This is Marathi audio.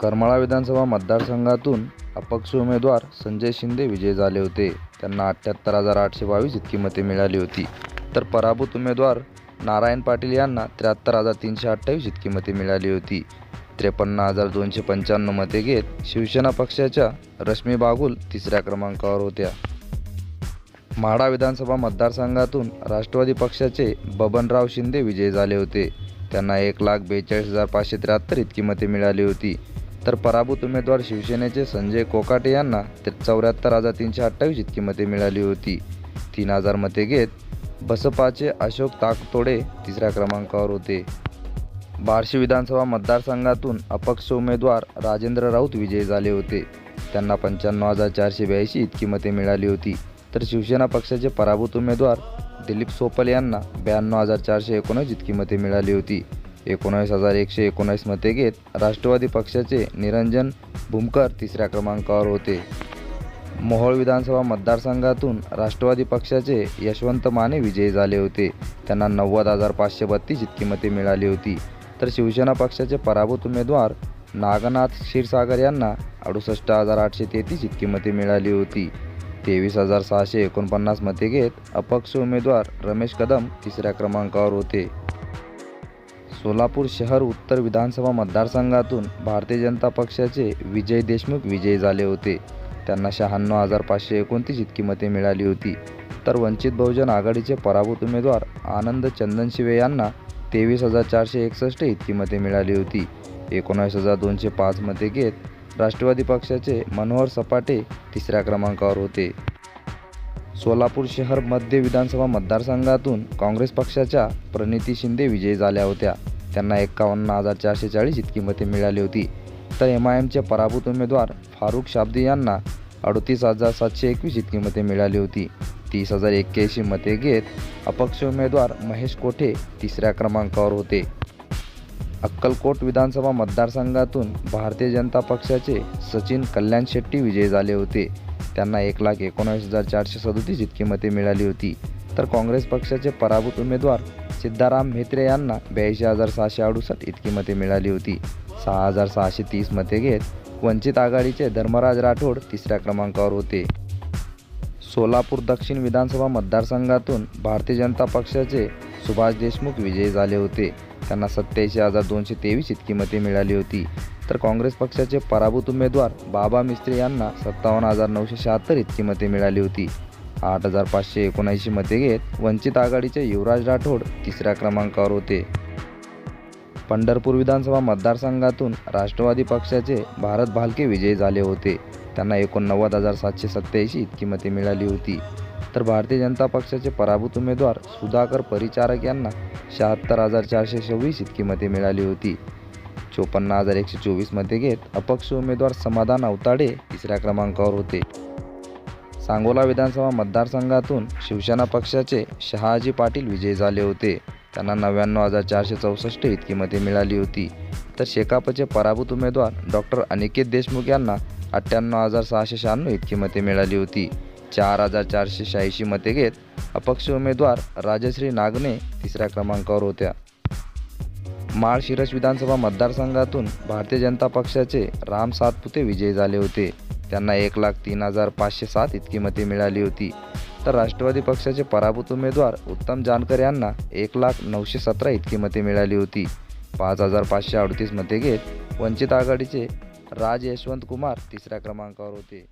करमाळा विधानसभा मतदारसंघातून अपक्ष उमेदवार संजय शिंदे विजयी झाले होते. त्यांना अठ्ठ्याहत्तर हजार आठशे बावीस इतकी मते मिळाली होती. तर पराभूत उमेदवार नारायण पाटील यांना त्र्याहत्तर हजार तीनशे अठ्ठावीस इतकी मते मिळाली होती. त्रेपन्न हजार दोनशे पंच्याण्णव मते घेत शिवसेना पक्षाच्या रश्मी बागुल तिसऱ्या क्रमांकावर होत्या. म्हाडा विधानसभा मतदारसंघातून राष्ट्रवादी पक्षाचे बबनराव शिंदे विजयी झाले होते. त्यांना एक लाख बेचाळीस हजार पाचशे त्र्याहत्तर इतकी मते मिळाली होती. तर पराभूत उमेदवार शिवसेनेचे संजय कोकाटे यांना चौऱ्याहत्तर हजार तीनशे अठ्ठावीस इतकी मते मिळाली होती. तीन हजार मते घेत बसपाचे अशोक ताकतोडे तिसऱ्या क्रमांकावर होते. बार्शी विधानसभा मतदारसंघातून अपक्ष उमेदवार राजेंद्र राऊत विजयी झाले होते. त्यांना पंच्याण्णव हजार चारशे ब्याऐंशी इतकी मते मिळाली होती. तर शिवसेना पक्षाचे पराभूत उमेदवार दिलीप सोपल यांना ब्याण्णव हजार चारशे एकोणीस इतकी मते मिळाली होती. एकोणावीस हजार एकशे एकोणीस मते घेत राष्ट्रवादी पक्षाचे निरंजन भूमकर तिसऱ्या क्रमांकावर होते. मोहोळ विधानसभा मतदारसंघातून राष्ट्रवादी पक्षाचे यशवंत माने विजयी झाले होते. त्यांना नव्वद हजार पाचशे बत्तीस इतकी मते मिळाली होती. तर शिवसेना पक्षाचे पराभूत उमेदवार नागनाथ क्षीरसागर यांना अडुसष्ट हजार आठशे तेहतीस इतकी मते मिळाली होती. तेवीस हजार सहाशे एकोणपन्नास मते घेत अपक्ष उमेदवार रमेश कदम तिसऱ्या क्रमांकावर होते. सोलापूर शहर उत्तर विधानसभा मतदारसंघातून भारतीय जनता पक्षाचे विजय देशमुख विजयी झाले होते. त्यांना शहाण्णव हजार पाचशे एकोणतीस इतकी मते मिळाली होती. तर वंचित बहुजन आघाडीचे पराभूत उमेदवार आनंद चंदनशिवे यांना तेवीस हजार चारशे एकसष्ट इतकी मते मिळाली होती. एकोणावीस हजार दोनशे पाच मते घेत राष्ट्रवादी पक्षाचे मनोहर सपाटे तिसऱ्या क्रमांकावर होते. सोलापूर शहर मध्य विधानसभा मतदारसंघातून काँग्रेस पक्षाच्या प्रणिती शिंदे विजयी झाल्या होत्या. त्यांना एक्कावन्न हजार चारशे चाळीस इतकी मते मिळाली होती. तर एम आय एमचे पराभूत उमेदवार फारुख शाब्दी यांना अडतीस हजार सातशे एकवीस इतकी मते मिळाली होती. तीस हजार एक्क्याऐंशी मते घेत अपक्ष उमेदवार महेश कोठे तिसऱ्या क्रमांकावर होते. अक्कलकोट विधानसभा मतदारसंघातून भारतीय जनता पक्षाचे सचिन कल्याण शेट्टी विजयी झाले होते. त्यांना एक लाख एकोणावीस हजार चारशे सदोतीस इतकी मते मिळाली होती. तर काँग्रेस पक्षाचे पराभूत उमेदवार सिद्धाराम म्हेत्रे यांना ब्याऐंशी हजार सहाशे अडुसष्ट इतकी मते मिळाली होती. सहा हजार सहाशे तीस मते घेत वंचित आघाडीचे धर्मराज राठोड तिसऱ्या क्रमांकावर होते. सोलापूर दक्षिण विधानसभा मतदारसंघातून भारतीय जनता पक्षाचे सुभाष देशमुख विजयी झाले होते. त्यांना सत्याऐंशी हजार दोनशे तेवीस इतकी मते मिळाली होती. तर काँग्रेस पक्षाचे पराभूत उमेदवार बाबा मिस्त्री यांना सत्तावन्न हजार नऊशे शहात्तर इतकी मते मिळाली होती. आठ हजार पाचशे एकोणऐंशी मते घेत वंचित आघाडीचे युवराज राठोड तिसऱ्या क्रमांकावर होते. पंढरपूर विधानसभा मतदारसंघातून राष्ट्रवादी पक्षाचे भारत भालके विजयी झाले होते. त्यांना एकोणनव्वद हजार सातशे सत्याऐंशी इतकी मते मिळाली होती. तर भारतीय जनता पक्षाचे पराभूत उमेदवार सुधाकर परिचारक यांना शहात्तर हजार चारशे सव्वीस इतकी मते मिळाली होती. चोपन्न हजार एकशे चोवीस मते घेत अपक्ष उमेदवार समाधान अवताडे तिसऱ्या क्रमांकावर होते. सांगोला विधानसभा मतदारसंघातून शिवसेना पक्षाचे शहाजी पाटील विजयी झाले होते. त्यांना नव्याण्णव हजार चारशे चौसष्ट इतकी मते मिळाली होती. तर शेकापचे पराभूत उमेदवार डॉक्टर अनिकेत देशमुख यांना अठ्ठ्याण्णव हजार सहाशे शहाण्णव इतकी मते मिळाली होती. चार हजार चारशे शहाऐंशी मते घेत अपक्ष उमेदवार राजश्री नागने तिसऱ्या क्रमांकावर होत्या. माळशिरस विधानसभा मतदारसंघातून भारतीय जनता पक्षाचे राम सातपुते विजयी झाले होते. त्यांना एक लाख तीन हजार पाचशे सात इतकी मते मिळाली होती. तर राष्ट्रवादी पक्षाचे पराभूत उमेदवार उत्तम जानकर यांना एक लाख नऊशे सतरा इतकी मते मिळाली होती. पाच हजार पाचशे अडतीस मते घेत वंचित आघाडीचे राज यशवंत कुमार तिसऱ्या क्रमांकावर होते.